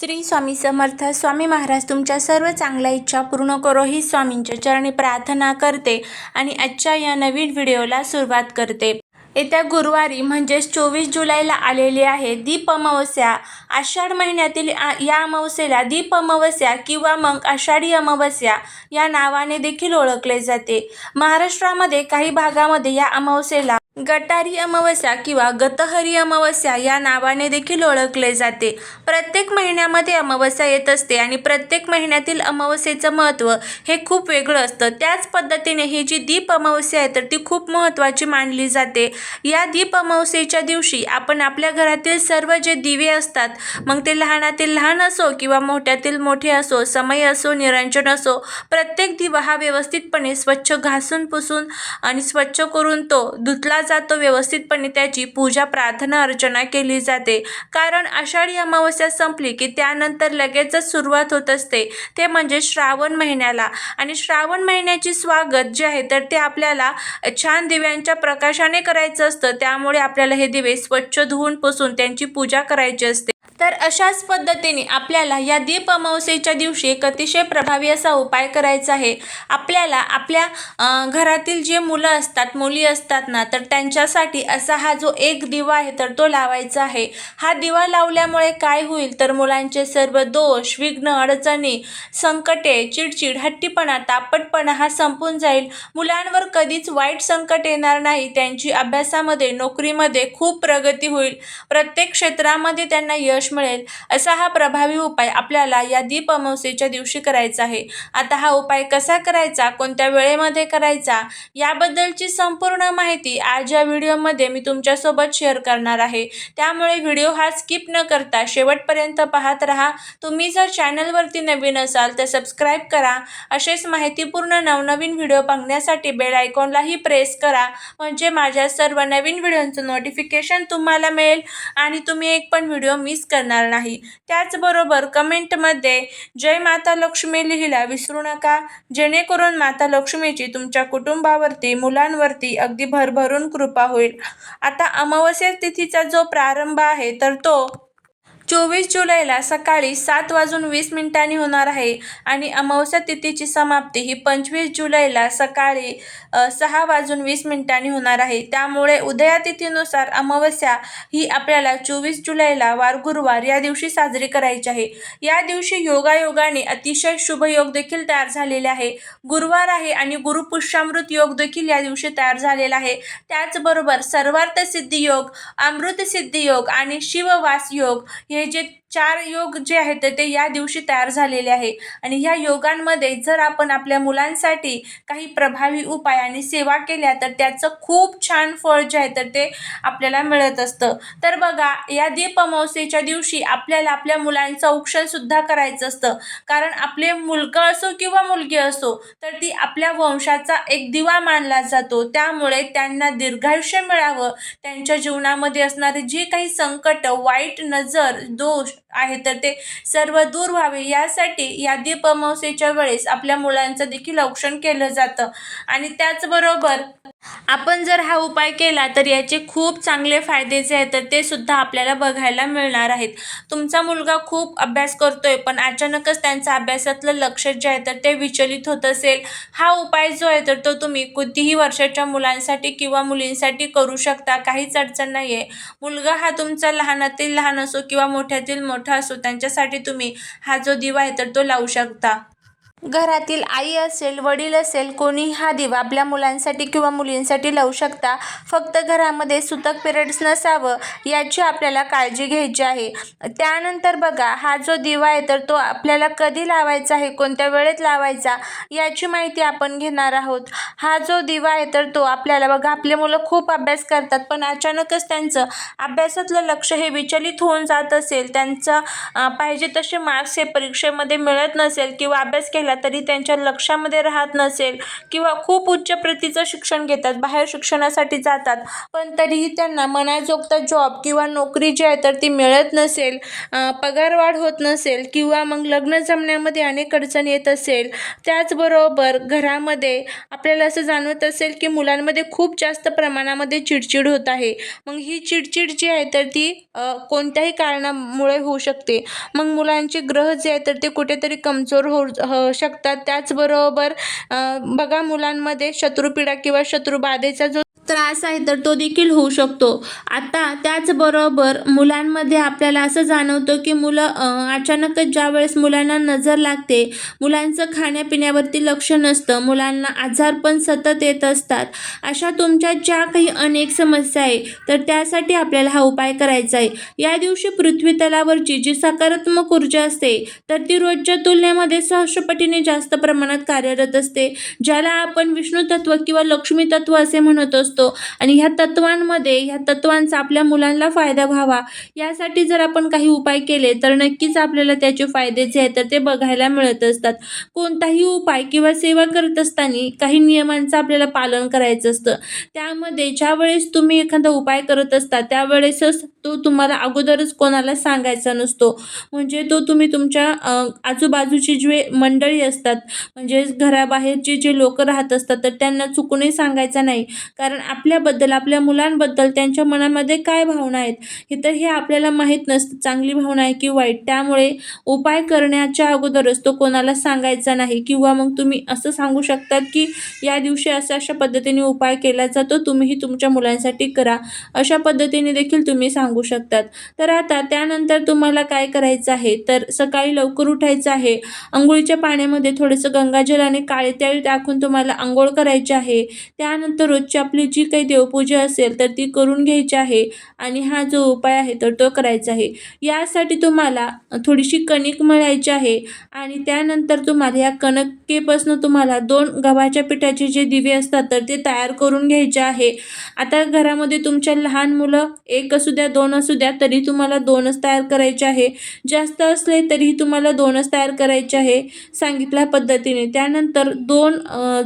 श्री स्वामी समर्थ स्वामी महाराज तुमच्या सर्व चांगल्या इच्छा पूर्ण करो ही स्वामींच्या चरणी प्रार्थना करते आणि आजच्या या नवीन व्हिडिओला सुरुवात करते. येत्या गुरुवारी म्हणजेच चोवीस जुलैला आलेली आहे दीप अमावस्या. आषाढ महिन्यातील आ- या अमावस्येला दीप अमावस्या किंवा मग आषाढी अमावस्या या नावाने देखील ओळखले जाते. महाराष्ट्रामध्ये काही भागामध्ये या अमावस्येला गटारी अमावस्या किंवा गतहरी अमावस्या या नावाने देखील ओळखले जाते. प्रत्येक महिन्यामध्ये अमावस्या येत असते आणि प्रत्येक महिन्यातील अमावस्येचं महत्त्व हे खूप वेगळं असतं. त्याच पद्धतीने ही जी दीप अमावस्या आहे तर ती खूप महत्त्वाची मानली जाते. या दीप अमावस्येच्या दिवशी आपण आपल्या घरातील सर्व जे दिवे असतात मग ते लहानातील लहान असो किंवा मोठ्यातील मोठे असो समय असो निरंजन असो प्रत्येक दिवा हा व्यवस्थितपणे स्वच्छ घासून पुसून आणि स्वच्छ करून तो धुतला जातो व्यवस्थितपणे त्याची पूजा प्रार्थना अर्चना केली जाते. कारण आषाढी अमावस्या संपली की त्यानंतर लगेचच सुरुवात होत असते. ते म्हणजे श्रावण महिन्याला. आणि श्रावण महिन्याची स्वागत जे आहे तर ते आपल्याला छान दिव्यांच्या प्रकाशाने करायचं असतं. त्यामुळे आपल्याला हे दिवे स्वच्छ धुवून पुसून त्यांची पूजा करायची असते. तर अशाच पद्धतीने आपल्याला या दीप अमावस्येच्या दिवशी एक अतिशय प्रभावी असा उपाय करायचा आहे. आपल्याला आपल्या घरातील जे मुलं असतात मुली असतात ना तर त्यांच्यासाठी असा हा जो एक दिवा आहे तर तो लावायचा आहे. हा दिवा लावल्यामुळे काय होईल? तर मुलांचे सर्व दोष विघ्न अडचणी संकटे चिडचिड हट्टीपणा तापटपणा हा संपून जाईल. मुलांवर कधीच वाईट संकट येणार नाही. त्यांची अभ्यासामध्ये नोकरीमध्ये खूप प्रगती होईल. प्रत्येक क्षेत्रामध्ये त्यांना यश मिळेल असा हा प्रभावी उपाय आपल्याला या दीप अमावस्येच्या दिवशी करायचा आहे. आता हा उपाय कसा करायचा कोणत्या वेळेमध्ये करायचा याबद्दलची संपूर्ण माहिती आज या व्हिडिओमध्ये मी तुमच्यासोबत शेअर करणार आहे. त्यामुळे व्हिडिओ हा स्किप न करता शेवटपर्यंत पाहत राहा. तुम्ही जर चॅनलवरती नवीन असाल तर सबस्क्राईब करा. असेच माहितीपूर्ण नवनवीन व्हिडिओ पाहण्यासाठी बेल आयकॉनलाही प्रेस करा. म्हणजे माझ्या सर्व नवीन व्हिडिओंचं नोटिफिकेशन तुम्हाला मिळेल आणि तुम्ही एक पण व्हिडिओ मिस करणार नाही. त्याचबरोबर कमेंटमध्ये जय माता लक्ष्मी लिहिला विसरू नका. जेणेकरून माता लक्ष्मीची तुमच्या कुटुंबावरती मुलांवरती अगदी भरभरून कृपा होईल. आता अमावस्या तिथीचा जो प्रारंभ आहे तर तो चोवीस जुलैला सकाळी सात वाजून वीस मिनिटांनी होणार आहे आणि अमावस्या तिथीची समाप्ती ही पंचवीस जुलैला सकाळी सहा वाजून वीस मिनिटांनी होणार आहे. त्यामुळे उदया तिथीनुसार अमावस्या ही आपल्याला चोवीस जुलैला वार गुरुवार या दिवशी साजरी करायची आहे. या दिवशी योगायोगाने अतिशय शुभ योग देखील तयार झालेले आहे. गुरुवार आहे आणि गुरुपुष्यामृत योग देखील या दिवशी तयार झालेला आहे. त्याचबरोबर सर्वार्थ सिद्धी योग अमृत सिद्धी योग आणि शिववास योग हे जे चार योग जे आहेत तर ते या दिवशी तयार झालेले आहे. आणि ह्या योगांमध्ये जर आपण आपल्या मुलांसाठी काही प्रभावी उपाय आणि सेवा केल्या तर त्याचं खूप छान फळ जे आहे तर ते आपल्याला मिळत असतं. तर बघा या दीपमावसेच्या दिवशी आपल्याला आपल्या मुलांचं औक्षणसुद्धा करायचं असतं. कारण आपले मुलगा असो किंवा मुलगी असो तर ती आपल्या वंशाचा एक दिवा मानला जातो. त्यामुळे त्यांना दीर्घायुष्य मिळावं. त्यांच्या जीवनामध्ये असणारे जे काही संकट वाईट नजर दोष आहे. तर ते सर्व दूर व्हावे. यासाठी या दीप अमावस्येच्या वेळेस आपल्या मुलांचं देखील औक्षण केलं जातं. आणि त्याचबरोबर आपण जर हा उपाय केला तर याचे खूप चांगले फायदे जे आहेत तर ते सुद्धा आपल्याला बघायला मिळणार आहेत. तुमचा मुलगा खूप अभ्यास करतोय पण अचानकच त्यांचा अभ्यासातलं लक्ष जे आहे तर ते विचलित होत असेल. हा उपाय जो आहे तर तो तुम्ही कितीही वर्षाच्या मुलांसाठी किंवा मुलींसाठी करू शकता काहीच अडचण नाही आहे मुलगा हा तुमचा लहानातील लहान असो किंवा मोठ्यातील मोठा असो त्यांच्यासाठी तुम्ही हा जो दिवा आहे तर तो लावू शकता. घरातील आई असेल वडील असेल कोणी हा दिवा आपल्या मुलांसाठी किंवा मुलींसाठी लावू शकता. फक्त घरामध्ये सुतक पिरियड्स नसावं याची आपल्याला काळजी घ्यायची आहे. त्यानंतर बघा हा जो दिवा आहे तर तो आपल्याला कधी लावायचा आहे कोणत्या वेळेत लावायचा याची माहिती आपण घेणार आहोत. हा जो दिवा आहे तर तो आपल्याला बघा आपले मुलं खूप अभ्यास करतात पण अचानकच त्यांचं अभ्यासातलं लक्ष हे विचलित होऊन जात असेल त्यांचं पाहिजे तसे मार्क्स हे परीक्षेमध्ये मिळत नसेल किंवा अभ्यास केला केला तरी त्यांच्या लक्षामध्ये राहत नसेल किंवा खूप उच्च प्रतीचं शिक्षण घेतात बाहेर शिक्षणासाठी जातात पण तरीही त्यांना मनाजोगता जॉब किंवा नोकरी जी आहे तर ती मिळत नसेल पगारवाढ होत नसेल किंवा मग लग्न जमण्यामध्ये अनेक अडचण येत असेल त्याचबरोबर घरामध्ये आपल्याला असं जाणवत असेल की मुलांमध्ये खूप जास्त प्रमाणामध्ये चिडचिड होत आहे. मग ही चिडचिड जी आहे तर ती कोणत्याही कारणामुळे होऊ शकते. मग मुलांचे ग्रह जे आहे तर ते कुठेतरी कमजोर होऊ हो शकतात. त्याचबरोबर बघा मुलांमध्ये शत्रुपीडा किंवा शत्रुबाधेचा जो त्रास आहे तर तो देखील होऊ शकतो. आता त्याचबरोबर मुलांमध्ये आपल्याला असं जाणवतं की मुलं अचानकच अचानकच ज्यावेळेस मुलांना नजर लागते मुलांचं खाण्यापिण्यावरती लक्ष नसतं मुलांना आजार पण सतत येत असतात. अशा तुमच्या ज्या काही अनेक समस्या आहे तर त्यासाठी आपल्याला हा उपाय करायचा आहे. या दिवशी पृथ्वी तलावरची जी सकारात्मक ऊर्जा असते तर ती रोजच्या तुलनेमध्ये सहस्रपटीने जास्त प्रमाणात कार्यरत असते. ज्याला आपण विष्णू तत्व किंवा लक्ष्मी तत्व असे म्हणत असतो आणि ह्या तत्वांमध्ये ह्या तत्वांचा आपल्या मुलांना फायदा व्हावा यासाठी जर आपण काही उपाय केले तर नक्कीच आपल्याला त्याचे फायदे जे आहेत तर ते बघायला मिळत असतात. कोणताही उपाय किंवा सेवा करत असताना काही नियमांचं आपल्याला पालन करायचं असतं. त्यामध्ये ज्या वेळेस तुम्ही एखादा उपाय करत असता त्यावेळेसच तो तुम्हाला अगोदरच कोणाला सांगायचा नसतो. म्हणजे तो तुम्ही तुमच्या आजूबाजूची जे मंडळी असतात म्हणजे घराबाहेरचे जे लोक राहत असतात तर त्यांना चुकूनही सांगायचा नाही. कारण आपल्याबद्दल आपल्या मुलांबद्दल त्यांच्या मनामध्ये काय भावना आहेत हे तर हे आपल्याला माहीत नसतं. चांगली भावना आहे की वाईट? त्यामुळे उपाय करण्याच्या अगोदरच तो कोणाला सांगायचा नाही किंवा मग तुम्ही असं सांगू शकतात की या दिवशी अशा अशा पद्धतीने उपाय केला जातो तुम्हीही तुमच्या मुलांसाठी करा. अशा पद्धतीने देखील तुम्ही सांगू शकतात. तर आता त्यानंतर तुम्हाला काय करायचं आहे? तर सकाळी लवकर उठायचं आहे. आंघोळीच्या पाण्यामध्ये थोडंसं गंगाजल आणि काळे तेल टाकून तुम्हाला आंघोळ करायची आहे. त्यानंतर रोजची आपली जी काही देवपूजा असेल तर ती करून घ्यायची आहे आणि हा जो उपाय आहे तर तो करायचा आहे. यासाठी तुम्हाला थोडीशी कणिक मळायची आहे आणि त्यानंतर तुम्हाला या कणकेपासून तुम्हाला दोन गव्हाच्या पिठाचे जे दिवे असतात तर ते तयार करून घ्यायचे आहे. आता घरामध्ये तुमच्या लहान मुलं एक असू द्या दोन असू द्या तरी तुम्हाला दोनच तयार करायचे आहे. जास्त असले तरीही तुम्हाला दोनच तयार करायचे आहे सांगितल्या पद्धतीने. त्यानंतर दोन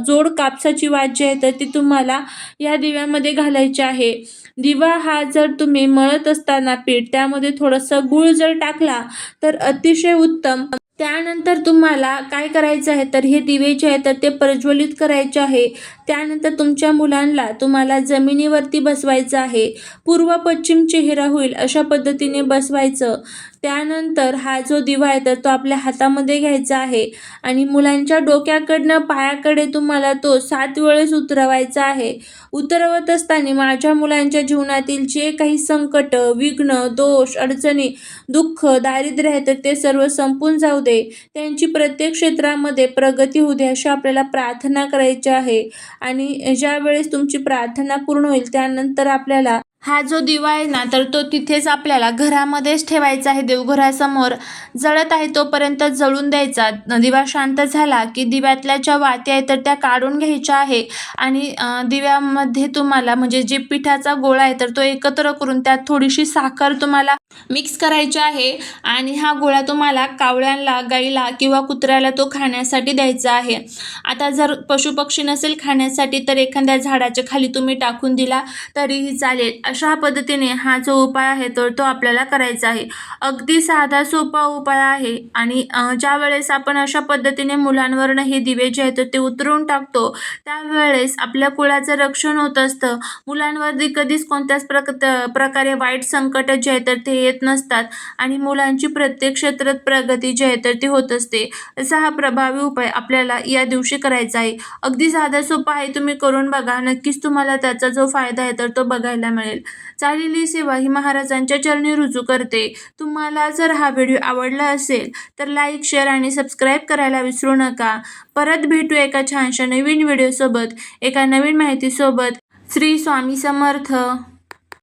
जोड कापसाची वाद जी आहे तर ती तुम्हाला या दिव्यामध्ये घालायचे आहे. दिवा हा जर तुम्ही मळत असताना पीठ त्यामध्ये थोडंसं गूळ जर टाकला तर अतिशय उत्तम. त्यानंतर तुम्हाला काय करायचं आहे तर हे दिवे जे आहे तर ते प्रज्वलित करायचे आहे. त्यानंतर तुमच्या मुलांना तुम्हाला जमिनीवरती बसवायचं आहे. पूर्व पश्चिम चेहरा होईल अशा पद्धतीने बसवायचं. त्यानंतर हा जो दिवा आहे तर तो आपल्या हातामध्ये घ्यायचा आहे. आणि मुलांच्या डोक्याकडनं पायाकडे तुम्हाला तो सात वेळेस उतरवायचा आहे. उतरवत असताना माझ्या मुलांच्या जीवनातील जे काही संकट विघ्न दोष अडचणी दुःख दारिद्र्य आहे तर ते सर्व संपून जाऊ दे. त्यांची प्रत्येक क्षेत्रामध्ये प्रगती होऊ दे अशी आपल्याला प्रार्थना करायची आहे. आणि ज्यावेळेस तुमची प्रार्थना पूर्ण होईल त्यानंतर आपल्याला हा जो दिवा आहे ना तर तो तिथेच आपल्याला घरामध्येच ठेवायचा आहे. देवघरासमोर जळत आहे तोपर्यंत जळून द्यायचा. दिवा शांत झाला की दिव्यातल्या ज्या वाती आहेत तर त्या काढून घ्यायच्या आहे. आणि दिव्यामध्ये तुम्हाला म्हणजे जे पिठाचा गोळा आहे तर तो एकत्र करून त्यात थोडीशी साखर तुम्हाला मिक्स करायची आहे. आणि हा गोळा तुम्हाला कावळ्यांना गाईला किंवा कुत्र्याला तो खाण्यासाठी द्यायचा आहे. आता जर पशुपक्षी नसेल खाण्यासाठी तर एखाद्या झाडाच्या खाली तुम्ही टाकून दिला तरीही चालेल. अशा पद्धतीने हा जो उपाय आहे तर तो आपल्याला करायचा आहे. अगदी साधा सोपा उपाय आहे. आणि ज्या वेळेस आपण अशा पद्धतीने मुलांवरनं हे दिवे जे आहेत तर ते उतरून टाकतो त्यावेळेस आपल्या कुळाचं रक्षण होत असतं. मुलांवरती कधीच कोणत्याच प्रक प्रकारे वाईट संकट जे आहे तर ते येत नसतात. आणि मुलांची प्रत्येक क्षेत्रात प्रगती जी आहे तर ती होत असते. असा हा प्रभावी उपाय आपल्याला या दिवशी करायचा आहे. अगदी साधा सोपा आहे तुम्ही करून बघा. नक्कीच तुम्हाला त्याचा जो फायदा आहे तर तो बघायला मिळेल. चालेली सेवा ही महाराजांच्या चरणी रुजू करते. तुम्हाला जर हा व्हिडिओ आवडला असेल तर लाईक शेअर आणि सबस्क्राईब करायला विसरू नका. परत भेटू एका छानशा नवीन व्हिडिओसोबत एका नवीन माहितीसोबत. श्री स्वामी समर्थ.